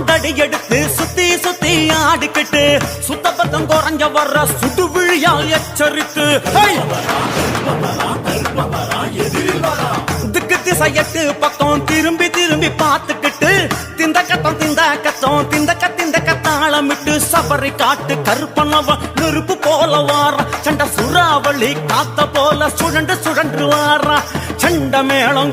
தடி எடுத்து சுத்தி சுத்தி ஆடிக்கிட்டு சுத்த பத்தம் குறைஞ்ச வர்ற சுட்டு விழியால் எச்சரித்து திக்கு திசையட்டு பக்கம் திரும்பி திரும்பி பார்த்துக்கிட்டு திந்த கத்தம் திந்த கத்தம் திந்த கத்திந்த கத்தாளமிட்டு சபரி காட்டு கருப்பனவ நெருப்பு போல வார. சண்ட சுறாவளி காத்த போல சுழண்டு சுழன்று வாரா. சண்ட மேளம்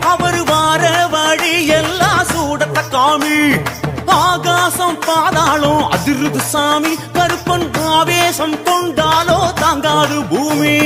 அவர் வார வழி எல்லாம் சூடத்த காமி ஆகாசம் பாதாளம் அதிருது சாமி. கருப்பன் ஆவேசம் கொண்டாலோ தாங்காது பூமி.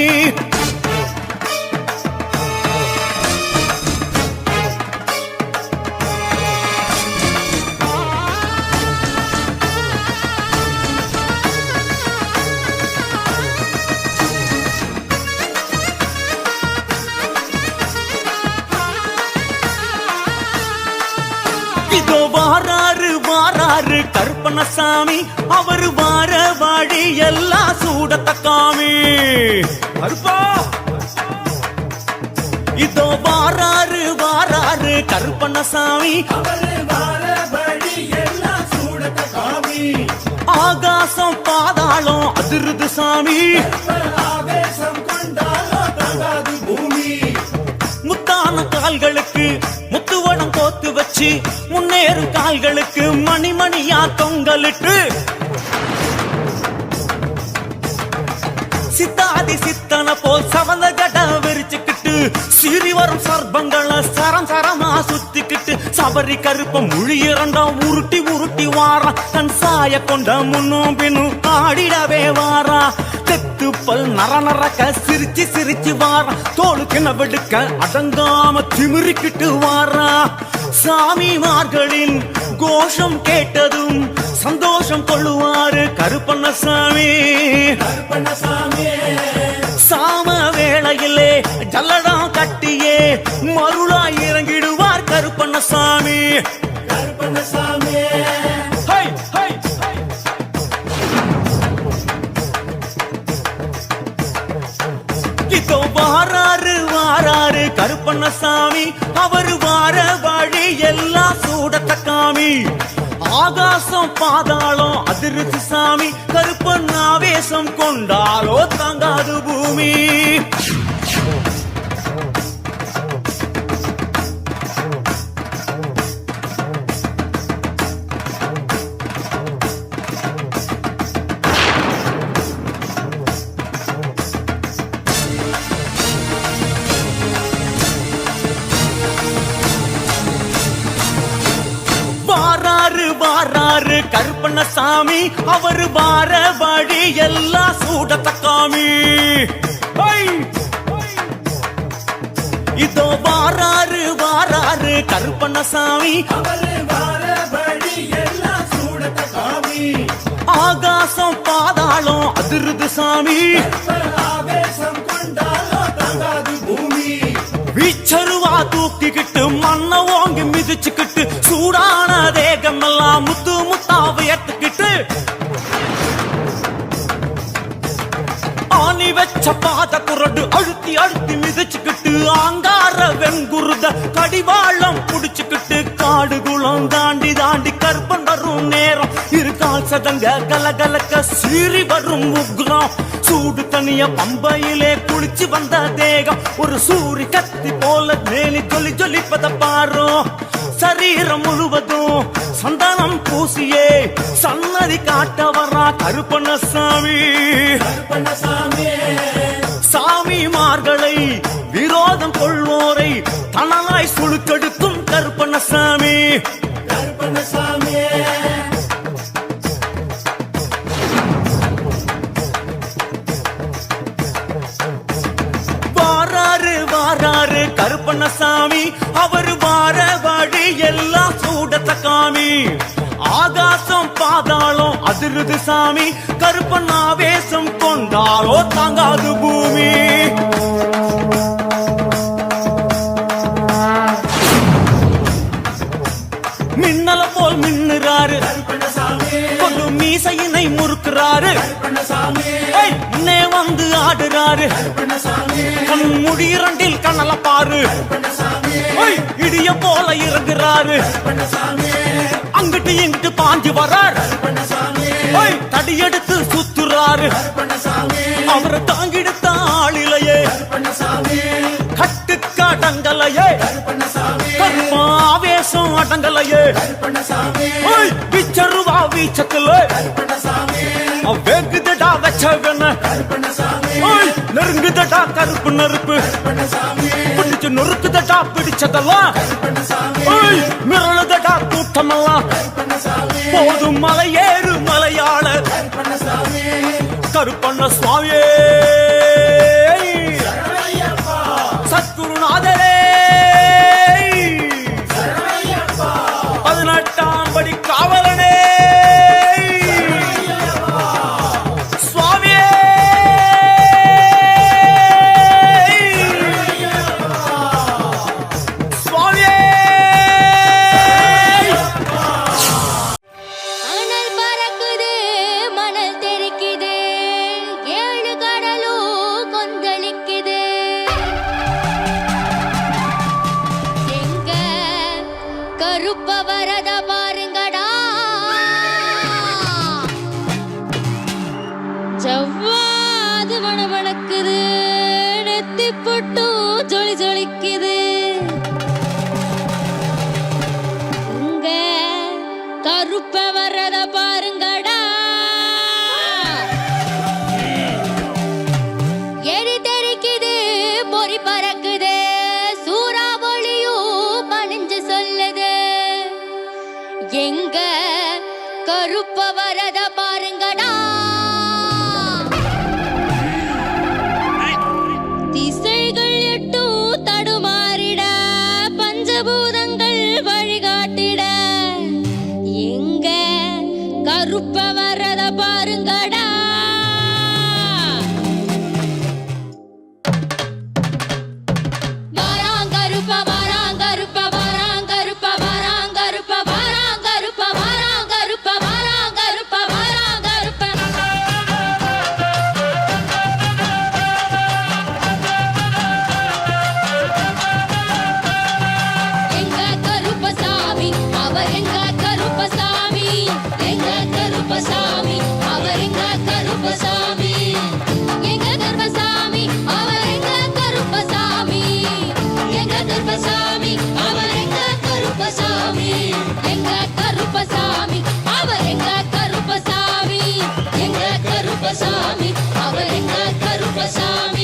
கருப்பண்ணசாமி அவர் வார வாடி எல்லாம் சூடத்தக்காமி கருப்பா! இதோ வாராரு வாராரு கருப்பண்ணசாமி. ஆகாசம் பாதாளம் அதிருது சாமி. முத்தான கால்களுக்கு கோத்து வச்சு முன்னேறும் கால்களுக்கு மணி மணியா தொங்கலிட்டு. சித்தாதி சித்தன போல் சவந்த ஜட விரிச்சுக்கிட்டு சிறி வரும் சர்பங்களை சரம் சரமா சுத்திக்கிட்டு சபரி கருப்பம் முழி இரண்டாம் உருட்டி உருட்டி வாரா. தன் சாய கொண்ட முன்னும் பின்னும் ஆடிடவே வாரா. தெத்து பல் நர நரக்க சிரிச்சு சிரிச்சு வாரா. தோளுக்கு நவெடுக்க அடங்காம திமிரிக்கிட்டு வாரா. சாமிமார்களின் கோஷம் கேட்டதும் சந்தோஷம் கொள்ளுவாரு கருப்பண்ணசாமி. சாம வேளையிலே ஜல்லடா கட்டியே மருளா இறங்கிடுவார் கருப்பண்ணசாமி. கருப்பண்ணசாமி இதோ வாராரு வாராரு கருப்பண்ணசாமி அவர் வார ஆகாசம் பாதாளம் அதிருது சாமி. கருப்பன் ஆவேசம் கொண்டாலோ தாங்காது பூமி. கருப்பண்ணசாமி அவர் வார வழி எல்லாம் சூடத்தக்காமி. இதோ வாராரு வாராரு கருப்பண்ணசாமி. ஆகாசம் பாதாளம் அதிருது சாமி. வீச்சருவா தூக்கிக்கிட்டு மண்ண ஓங்கி மிதிச்சுக்கிட்டு சூடான தேகமெல்லாம் முத்து முத்து உயர்த்துக்கிட்டு ஆணி வச்ச பாத குரடு அழுத்தி அழுத்தி மிதிச்சுக்கிட்டு ஆங்கார வெங்குருத கடிவாளம் புடிச்சுக்கிட்டு காடு குளம் தாண்டி தாண்டி கற்பன் வரும் நேரம். இரு கால் சதங்க கலகலக்க சீறி வரும் உக்ரம். சூடு தனிய பம்பையிலே குளிச்சு வந்த தேகம். ஒரு சூரி கத்தி போல மேலி ஜொலி ஜொலிப்பத பாரும் சரீரம் முழுவதும் சந்தனம் பூசியே சன்னதி காட்ட வர்றா கருப்பண்ணசாமி. சாமிமார்களை விரோதம் கொள்வோரை தனலாய் சுழுக்கெடுக்கும் கருப்பண்ணசாமி. சாமி. ஆகாசம் பாதாளம் அதிருது சாமி. கருப்பன் ஆவேசம் கொண்டாரோ தாங்காது பூமி. மின்னல போல் மின்னுறாரு. கொல்லும் மீசையினை முறுக்குறாரு. ஏய், ஆடுறாரு கண் முடிரண்டில் கண்ணல பாரு. இடிய போல இறங்குறாரு. அங்கிட்டு இங்கிட்டு பாஞ்சு வரார் தடியெடுத்து சுத்துறாரு. அவரை தாங்கிடுத்த ஆளிலையே. கட்டுக்கு அடங்கலையே கர்மாவேசம் அடங்கலையே. பிச்சருவா வீச்சத்துல. வெகுதடா வச்சவன. நெருங்குதடா கருப்பு நெருப்பு. பிடிச்சு நொறுக்குதடா பிடிச்சதெல்லாம். ஏய், மிரளுதடா கூட்டமெல்லாம். போதும் மலையேறு மலையாள கருப்பண்ண சுவாமியே. வரத பாருங்கடா. Sami.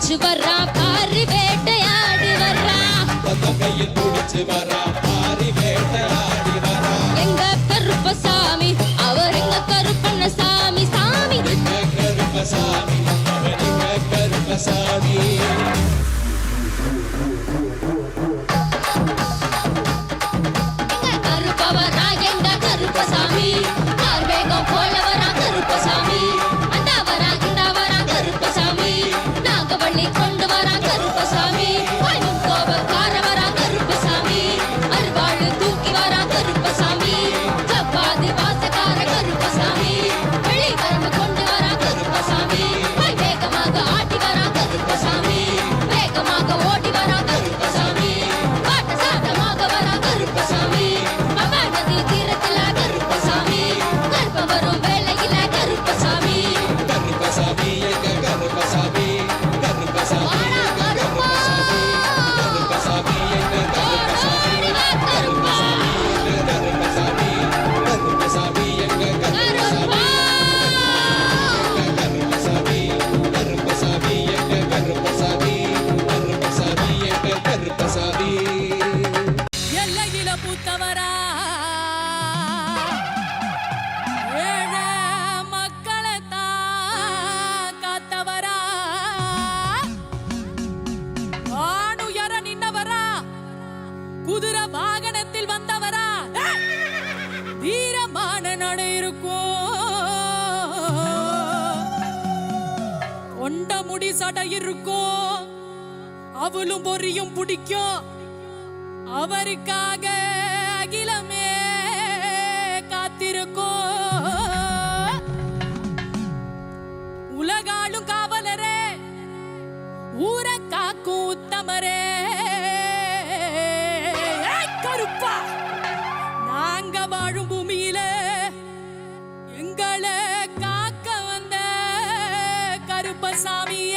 பிடிச்சு வர்றா பாரி வேட்டையாடி வர்றா. கையில் பிடிச்சு வர்றா பாரி வேட்டையாடி வர்றா. எங்க கருப்பசாமி அவர் எங்க கருப்பண்ண சாமி. சாமி கருப்பசாமி குதிரை வாகனத்தில் வந்தவரா? வீரமான நடை இருக்கும் கொண்ட முடி சடை இருக்கும் அவளும் பொரியும் பிடிக்கும் அவருக்காக அகிலமே Padmasami